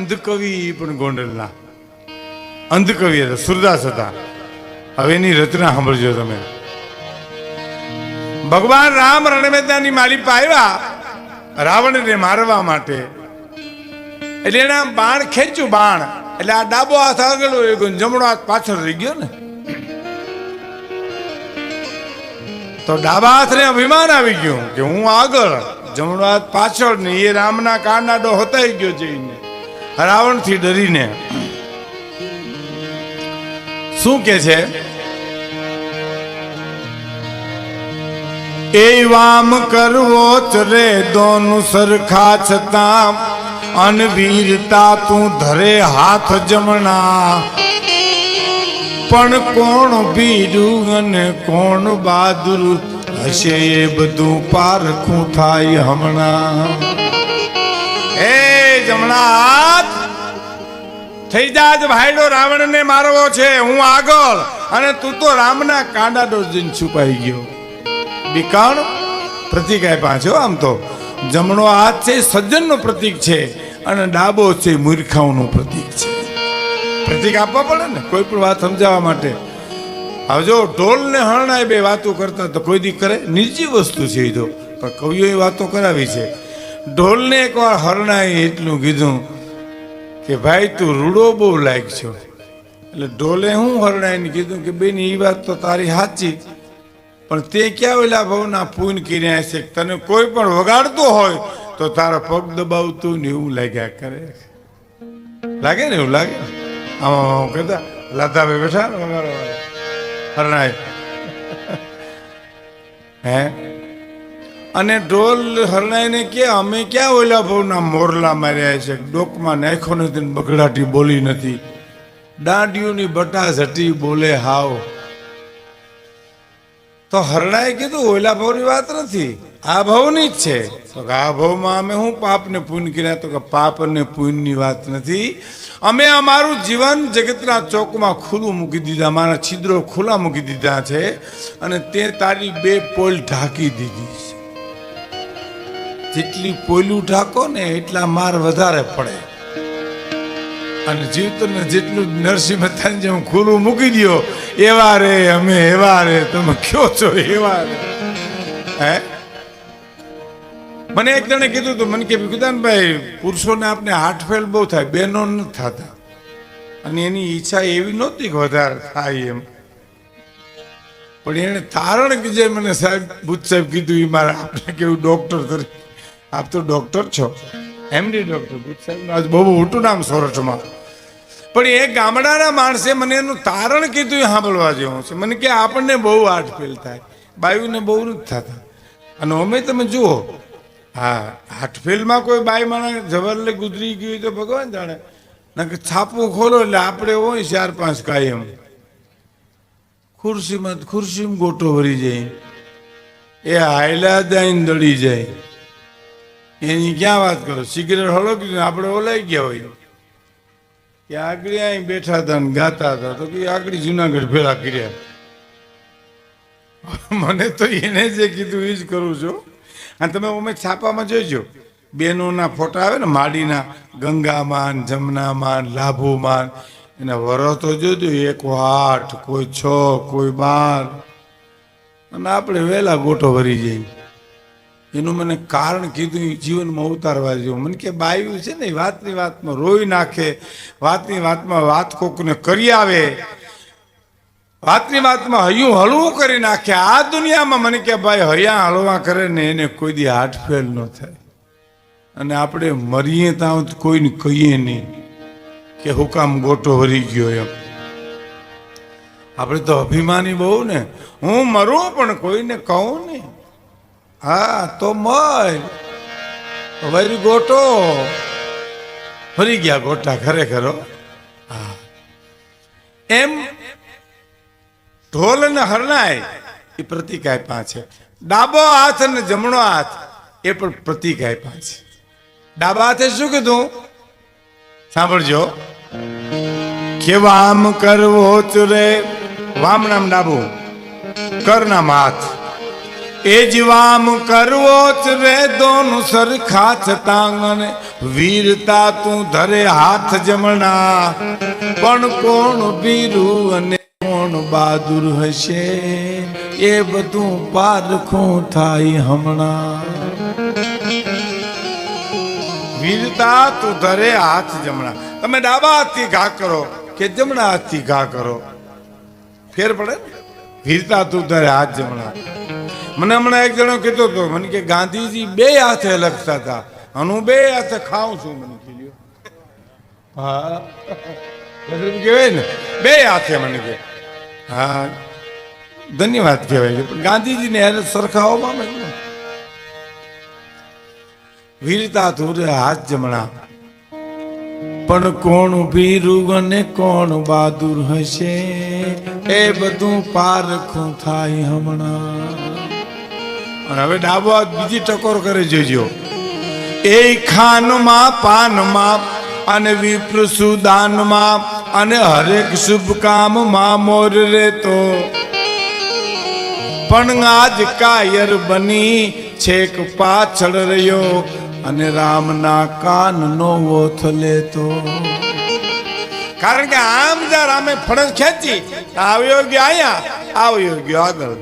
અંધકવિ પણ ગોંડલના. અંધકવિ હતા સુરદાસ હતા. હવે એની રચના સાંભળજો તમે. ભગવાન રામ રણમેદાની માળી પાવ્યા રાવણને મારવા માટે. એટલે એના બાણ ખેંચ્યું, બાણ. એટલે આ ડાબો હાથ આગળ હોય ગયો જમણો હાથ પાછળ રહી ગયો ને. તો ડાબા હાથને અભિમાન આવી ગયું કે હું આગળ, જમણો હાથ પાછળ ને એ રામના કાનાડો હતાઈ ગયો જઈને. રાવણથી ડરીને. શું કે છે? એ વામ કરવો ચરે દોનું સરખા છતાં, અનવીરતા તું ધરે હાથ જમણા. પણ કોણ બીરું અને કોણ બહાદુર હશે એ બધું પારખું થાય હમણાં. એ જમણા હાથ! થઈ જાજ ભાઈડો રાવણને મારવો છે, હું આગળ. અને તું તો રામના કાંડા ડોજીન છુપાઈ ગયો. બીકાણ પ્રતિક આપ્યા છે આમ તો. જમણો હાથ છે સજ્જનનો પ્રતીક છે અને ડાબો છે મૂર્ખાઓનું પ્રતીક છે. પ્રતિક આપવા પડે ને કોઈ પણ વાત સમજાવવા માટે. હવે જો ઢોલ ને હરણાય બે વાતો કરતા તો કોઈ દી કરે, નિજી વસ્તુ છે એ તો. પણ કવિઓએ વાતો કરાવી છે. ઢોલને એકવાર હરણાય એટલું કીધું કે ભાઈ, તું રૂડો બહુ લાયક છો. એટલે ઢોલે હું હરણાઈને કીધું કે, બેન એ વાત તો તારી સાચી, પણ તે ક્યાં ઓલા ભાવના પૂન કર્યા છે? તને કોઈ પણ વગાડતો હોય તો તારા પગ દબાવતું ને એવું લાગ્યા કરે લાગે ને એવું લાગે? આમાં હું કહેતા લાતાભાઈ બેઠા હરણાય હે? અને ઢોલ હરણાઈને કે, અમે ક્યાં ઓલા ભાવના મોરલા માર્યા છે? ડોકમાં નાખ્યો નથી બગડાટી બોલી નથી. દાંડિયુની બટા ઝટી બોલે હાવ. તો હરણાએ કીધું, ઓલા ભાવની વાત નથી. આ ભાવની જ છે. તો આ ભાવમાં અમે હું પાપને પૂન કર્યા? તો કે, પાપ અને પુણ્યની વાત નથી. અમે અમારું જીવન જગતના ચોકમાં ખુલ્લું મૂકી દીધા અમારા છિદ્રો ખુલ્લા મૂકી દીધા છે અને તે તારી બે પોલ ઢાંકી દીધી છે. જેટલી પોયલું ઠાકો ને એટલા માર વધારે પડે. અને જીવતરને જેટલું નરસિંહ મહેતાની જેમ ખુલ્લું મૂકી દો એવા રે, અમે એવા રે, તમે કયો છો, એવા રે. હે? મને એક જણે કીધું હતું, મને કે વિકુદાનભાઈ પુરુષોને આપણે ફેલ બહુ થાય, બહેનો નથી થતા. અને એની ઈચ્છા એવી નહોતી કે વધારે થાય એમ. પણ એને તારણ કે જે મને સાહેબ બુદ્ધ સાહેબ કીધું એ મારે આપણે કેવું ડોક્ટર તરીકે આપ તો ડોક્ટર છો. એમડી ડોક્ટર સાહેબનું આજ બહુ મોટું નામ સોરઠમાં પણ એ ગામડાના માણસે મને એનું તારણ કીધું સાંભળવા જેવું છે. મને કે આપણને બહુ આઠ ફેલ થાય. બાયુને બહુ નથી થતા. અને અમે તમે જુઓ. હા હાથફેલમાં કોઈ બાઈ માણસ જવરલે ગુજરી ગયું હોય તો ભગવાન જાણે. નકર છાપું ખોલો એટલે આપણે હોય ચાર પાંચ કાયમ. ખુરશીમાં ખુરશીમાં ગોટો ભરી જાય. એ હાયલા જાય દળી જાય. એની ક્યાં વાત કરો? સિગરેટ હળો આપણે ઓલાઈ ગયા હોય. કે આગળ અહીં બેઠા હતા ને ગાતા હતા. તો કે આગળ જુનાગઢ ભેળા કર્યા. મને તો એને જે કીધું એ જ કરું છું. અને તમે અમે છાપામાં જોઈજો. બહેનોના ફોટા આવે ને માડીના, ગંગામાન, જમનામાન, લાભુમાન. એના વરો તો જોજો, એક આઠ કોઈ છ, કોઈ બાર. અને આપણે વહેલા ગોટો ભરી જઈએ. એનું મને કારણ કીધું જીવનમાં ઉતારવા જેવું મને કે બાયું છે ને વાતની વાતમાં રોઈ નાખે, વાતની વાતમાં વાત કોકને કરી આવે. વાતની વાતમાં હૈયું હળવું કરી નાખે. આ દુનિયામાં મને કે ભાઈ હૈયા હળવા કરે ને એને કોઈ દી હાથ ફેલ ન થાય. અને આપણે મરીએ ત્યાં કોઈને કહીએ નહીં કે હુકામ ગોટો વરી ગયો એમ. આપણે તો અભિમાની બહુ ને. હું મરું પણ કોઈને કહું નહીં. હા, તો મય. વરી ગોટો. ફરી ગયા ગોટા ખરેખર હો. એમ ઢોલ અને હરણાય એ પ્રતિક આપ્યા છે. ડાબો હાથ અને જમણો હાથ એ પણ પ્રતિક આપ્યા છે. ડાબા હાથે શું કીધું? સાંભળજો. કે વામ કરવો ચુરે વામ નામ ડાબુ. કર નામ હાથ એ જીવામ કરવો જ રે દોનું સરખા છતાં વીરતા તું ધરે હાથ જમણા. પણ કોણ બીરું અને કોણ બહાદુર હશે? એ બધું પારખું થાય હમણાં. વીરતા તું ધરે હાથ જમણા. તમે ડાબા હાથથી ઘા કરો કે જમણા હાથથી ઘા કરો? ફેર પડે? ને? વીરતા તું તારે હાથ જમણા. મને હમણાં એક જણો કીધો હતો, મને કે ગાંધીજી બે હાથે લખતા હતા. અને હું બે હાથે ખાઉં છું, મને કીધું હા. કહેવાય ને. બે હાથે મને કે. હા. ધન્યવાદ કહેવાય છે. પણ ગાંધીજીને એને સરખાવવામાં આવે વીરતા તુરે હાથ જમણા. પણ કોણ ભીરુ અને કોણ બહાદુર હશે? એ બધું પારખું થાય હમણાં. અને હવે ડાબો બીજી ટકોર કરે જોજો. એ ખાનમાં પાનમાં અને વિપ્ર સુદાનમાં અને હરેક શુભ કામમાં મોર રેતો પણ આજ કાયર બની છેક પાછળ રહ્યો અને રામના કાન નો ઓથ લેતો. કારણ કે આમ જ્યાં રામે ફણસ ખેંચી આવ્યો ગયો અહીંયા આવ્યો ગયો આગળ.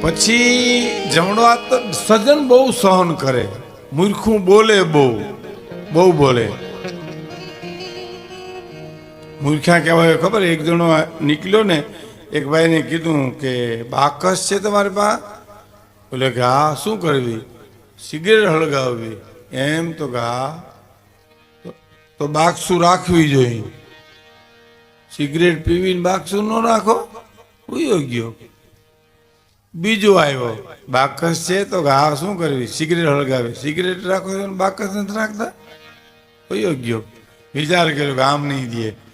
પછી જમણો તો સજન બહુ સહન કરે. મૂર્ખું બોલે બહુ બહુ બોલે. મૂર્ખ્યા કહેવાય, ખબર? એક જણો નીકળ્યો ને, એક ભાઈને કીધું કે, બાકસ છે તમારી પાસે? બોલે કે, હા, શું કરવી? સિગરેટ હળગાવવી. એમ તો કે, હા. તો- બાકસું રાખવી જોઈએ. સિગરેટ પીવીને બાકસું ન રાખો, ઉયો ગયો. બીજો આવ્યો, બાકસ છે તો ઘા શું કરવી? સિગરેટ હળગાવી. સિગરેટ રાખો છો બાકસ નથી રાખતા? ઉયો ગયો. વિચાર કર્યો કે આમ નહીં દે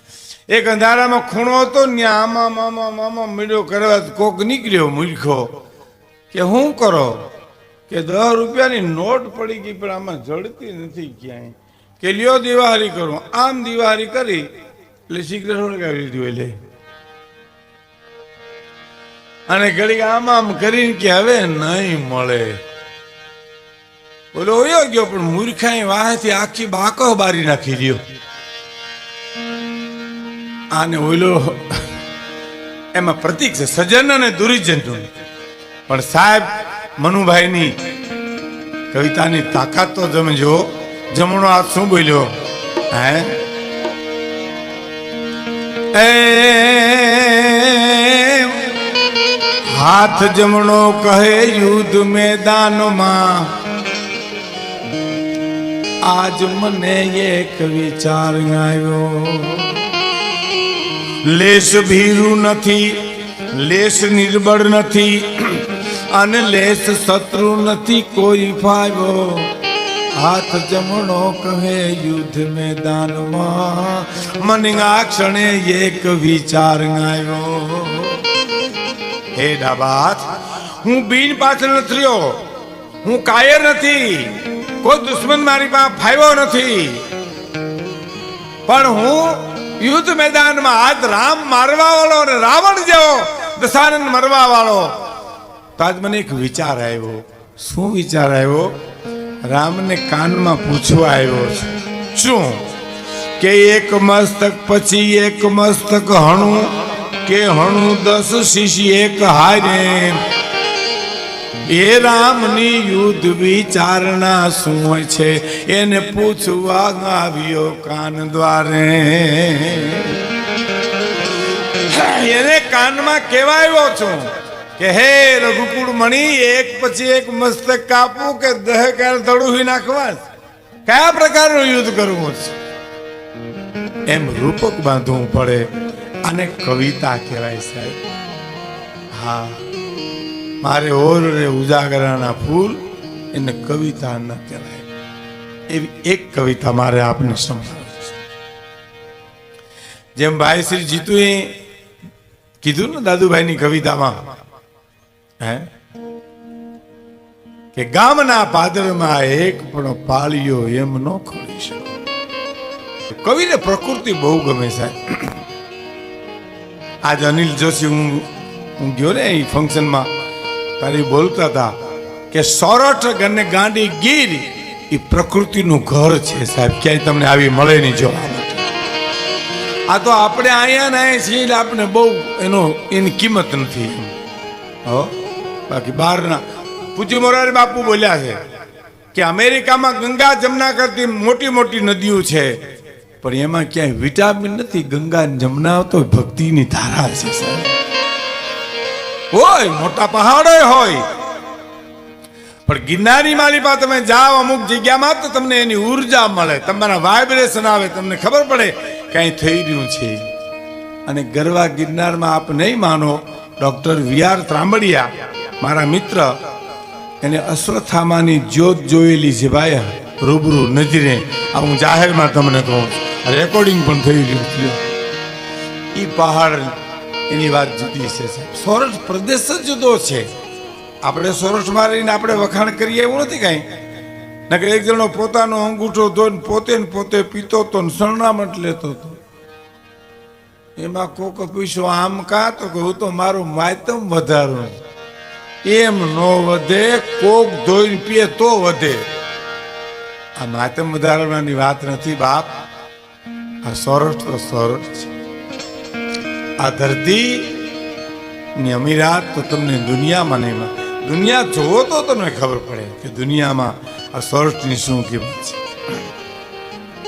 એક અંધારામાં ખૂણો હતો ને આમાં મામા મામા મીડો કરવા કોક નીકળ્યો મૂર્ખો. કે શું કરો? કે દસ રૂપિયાની નોટ પડી ગઈ, પણ આમાં જડતી નથી ક્યાંય. કે લ્યો દિવાહારી કરું. આમ દિવાહારી કરી, એટલે સિગરેટ સળગાવી દીધું એટલે. અને ઘડી આમ આમ કરીને કે હવે નહીં મળે. બોલો, ઓયો ગયો, પણ મૂર્ખાઈ વાહથી આખી બાકો બારી નાખી દ્યો. આને ઓલો, એમાં પ્રતીક છે, સજ્જન અને દુર્જનનું. પણ સાહેબ, મનુભાઈની કવિતાની તાકાત તો તમે જો જમણો હાથ શું બોલ્યો? હે? એ હાથ જમણો કહે યુદ્ધ મેદાનમાં. આજ મને એક વિચાર આવ્યો. લેશ ભીરું નથી, લેશ નિર્બળ નથી, અને લેશ શત્રુ નથી કોઈ ફાવ્યો. હાથ જમણો કહે યુદ્ધ મેદાનમાં. મને આ ક્ષણે એક વિચાર આવ્યો હે ડાબાત હું બીન પાછળ નથી રહ્યો હું કાયર નથી. કોઈ દુશ્મન મારી પાસે ફાયવો નથી. પણ હું યુદ્ધ મેદાનમાં આજ રામ મારવા વાળો અને રાવણ જેવો દશાનંદ મરવા વાળો તો આજ મને એક વિચાર આવ્યો. શું વિચાર આવ્યો? રામને કાનમાં પૂછવા આવ્યો છે. શું? કે એક મસ્તક પછી એક મસ્તક હણું, કે હણું દસ શીશી એક હારે. એ રામની યુદ્ધ વિચારણા શું હોય છે? એને પૂછવા આવ્યો કાન દ્વારે. એને કાનમાં કેવાયો છું? કે હે રઘુકુળ મણી, એક પછી એક મસ્તક કાપવું કે દહ કાળ તળું નાખવા કયા પ્રકારનું યુદ્ધ કરવું છે? એમ રૂપક બાંધવું પડે આને કવિતા કહેવાય સાહેબ. હા, મારે ઓર રે ઉજાગરાના ફૂલ એને કવિતા ન કહેવાય. એવી એક કવિતા મારે આપને સંભળાવી છે. જેમ ભાઈ શ્રી જીતુએ કીધું ને દાદુભાઈની કવિતામાં હે? કે ગામના પાદરમાં એક પણ પાળીયો એમ ન ખોલી શકે. કવિને પ્રકૃતિ બહુ ગમે સાહેબ. આજ અનિલ જોશી હું હું ગયો ને એ ફંક્શનમાં. તારી બોલતા હતા કે સોરઠ અને ગાંડી ગીર એ પ્રકૃતિનું ઘર છે સાહેબ. ક્યાંય તમને આવી મળે નહીં જોવા આ તો આપણે અહીંયા ને અહીંયા છીએ એટલે આપણે બહુ એનો, એની કિંમત નથી. હો? બાકી બહારના. પૂજ્ય મોરારી બાપુ બોલ્યા છે કે અમેરિકામાં ગંગા જમના કરતી મોટી મોટી નદીઓ છે, પણ એમાં ક્યાંય વિટામિન નથી. ગંગા જમના તો ભક્તિની ધારા છે હોય, મોટા પહાડો હોય. પણ ગિરનારી માલિપા તમે જાઓ, અમુક જગ્યામાં તો તમને એની ઊર્જા મળે, તમારા વાઇબ્રેશન આવે, તમને ખબર પડે કાંઈ થઈ રહ્યું છે. અને ગરવા ગિરનારમાં આપ નહીં માનો, ડોક્ટર વી આર ત્રાંબડિયા મારા મિત્ર એને અશ્વત્થામાની જ્યોત જોયેલી છે ભાઈ રૂબરૂ નજરે આ હું જાહેરમાં તમને કહું છું. રેકોર્ડિંગ પણ થઈ રહ્યું છે. એ પહાડ એની વાત જુદી છે સોરઠ પ્રદેશ જ જુદો છે. આપણે સોરઠ મારીને આપણે વખાણ કરીએ એવું નથી કાંઈ. નકર એક જણો પોતાનો અંગૂઠો ધોઈને પોતે ને પોતે પીતો તો ને સરનામત લેતો હતો એમાં કોક પીશો આમ કા? તો કે હું તો મારું માયતમ વધારું એમ નો વધે, કોક ધોઈને પીએ તો વધે. આ માતમ વધારવાની વાત નથી બાપ. આ તો સોરઠ છે. આ ધરતી ની અમીરાત તો તમને દુનિયામાં નહીં મળે. દુનિયા જોવો તો તમને ખબર પડે કે દુનિયામાં આ સૌરાષ્ટ્રની શું કિંમત છે.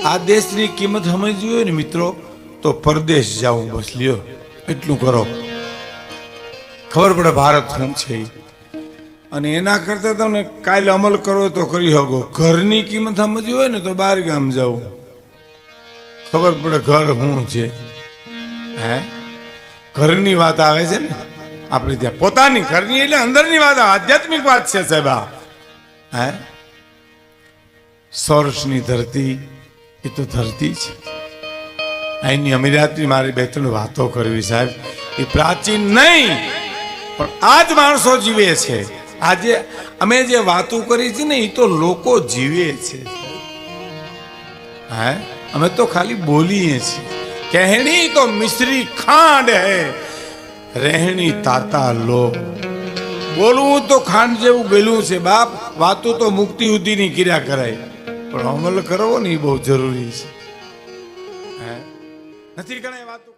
આ દેશની કિંમત સમજવી હોય ને મિત્રો, તો પરદેશ જાવું બસ, લ્યો. એટલું કરો. ખબર પડે ભારત શું છે. અને એના કરતાં તમે કાલે અમલ કરો તો કરી શકો. ઘરની કિંમત સમજવી હોય ને તો બહાર ગામ જવું ખબર પડે ઘર શું છે. હે? ઘરની વાત આવે છે ને? આપણે ત્યાં પોતાની ઘરની એટલે અંદરની વાત આધ્યાત્મિક વાત છે સાહેબ આ. હે? સૌરષની ધરતી એ તો ધરતી છે. અહીંની અમીરાતની મારી બે ત્રણ વાતો કરવી સાહેબ. એ પ્રાચીન નહીં, પણ આ જ માણસો જીવે છે. આજે અમે જે વાતો કરી છે ને એ તો લોકો જીવે છે. હે? અમે તો ખાલી બોલીએ છીએ. કહેણી તો મિશ્રી ખાંડ હે. રહેણી તાતા લો. બોલવું તો ખાંડ જેવું ગયેલું છે. બાપ, વાતો તો મુક્તિ સુધીની ક્રિયા કરાય. પણ અમલ કરવો ને એ બહુ જરૂરી છે. હે? નથી ગણાય વાતો